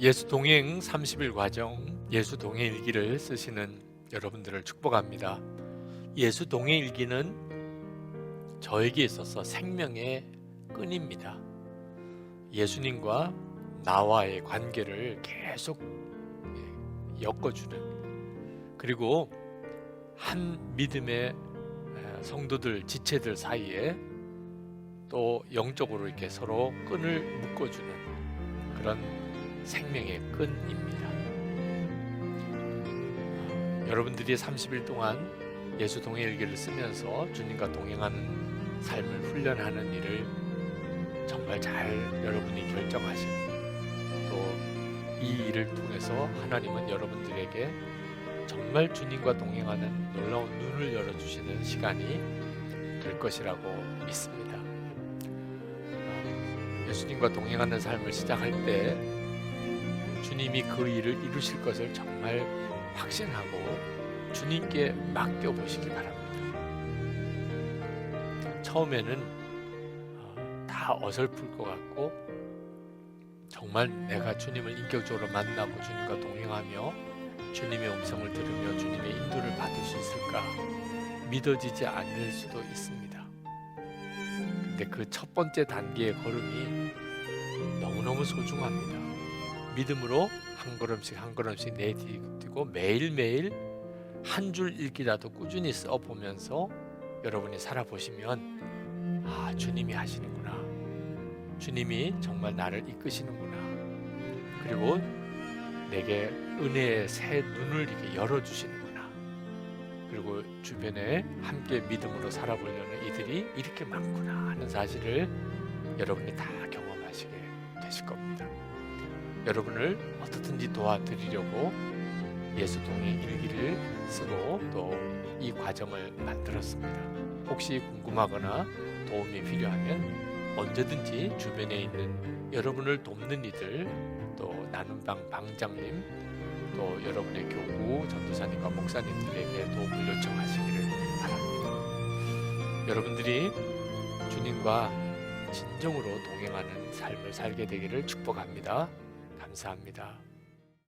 예수 동행 30일 과정 예수 동행 일기를 쓰시는 여러분들을 축복합니다. 예수 동행 일기는 저에게 있어서 생명의 끈입니다. 예수님과 나와의 관계를 계속 예, 엮어주는 그리고 한 믿음의 에, 성도들 지체들 사이에 또 영적으로 이렇게 서로 끈을 묶어주는 그런 생명의 끈입니다. 여러분들이 30일 동안 예수 동행일기를 쓰면서 주님과 동행하는 삶을 훈련하는 일을 정말 잘 여러분이 결정하시고 또 이 일을 통해서 하나님은 여러분들에게 정말 주님과 동행하는 놀라운 눈을 열어주시는 시간이 될 것이라고 믿습니다. 예수님과 동행하는 삶을 시작할 때 주님이 그 일을 이루실 것을 정말 확신하고 주님께 맡겨 보시기 바랍니다. 처음에는 어, 다 어설플 것 같고 정말 내가 주님을 인격적으로 만나고 주님과 동행하며 주님의 음성을 들으며 주님의 인도를 받을 수 있을까 믿어지지 않을 수도 있습니다. 근데 그 첫 번째 단계의 걸음이 너무너무 소중합니다. 믿음으로 한 걸음씩 한 걸음씩 내디디고 매일매일 한 줄 읽기라도 꾸준히 써 보면서 여러분이 살아보시면 아, 주님이 하시는구나. 주님이 정말 나를 이끄시는구나. 그리고 내게 은혜의 새 눈을 이렇게 열어 주시는구나. 그리고 주변에 함께 믿음으로 살아보려는 이들이 이렇게 많구나 하는 사실을 여러분이 다 경험하시게 되실 겁니다. 여러분을 어떻든지 도와드리려고 예수 동행 일기를 쓰고 또 이 과정을 만들었습니다. 혹시 궁금하거나 도움이 필요하면 언제든지 주변에 있는 여러분을 돕는 이들 또 나눔방 방장님 또 여러분의 교구 전도사님과 목사님들에게 도움을 요청하시기를 바랍니다. 여러분들이 주님과 진정으로 동행하는 삶을 살게 되기를 축복합니다. 감사합니다.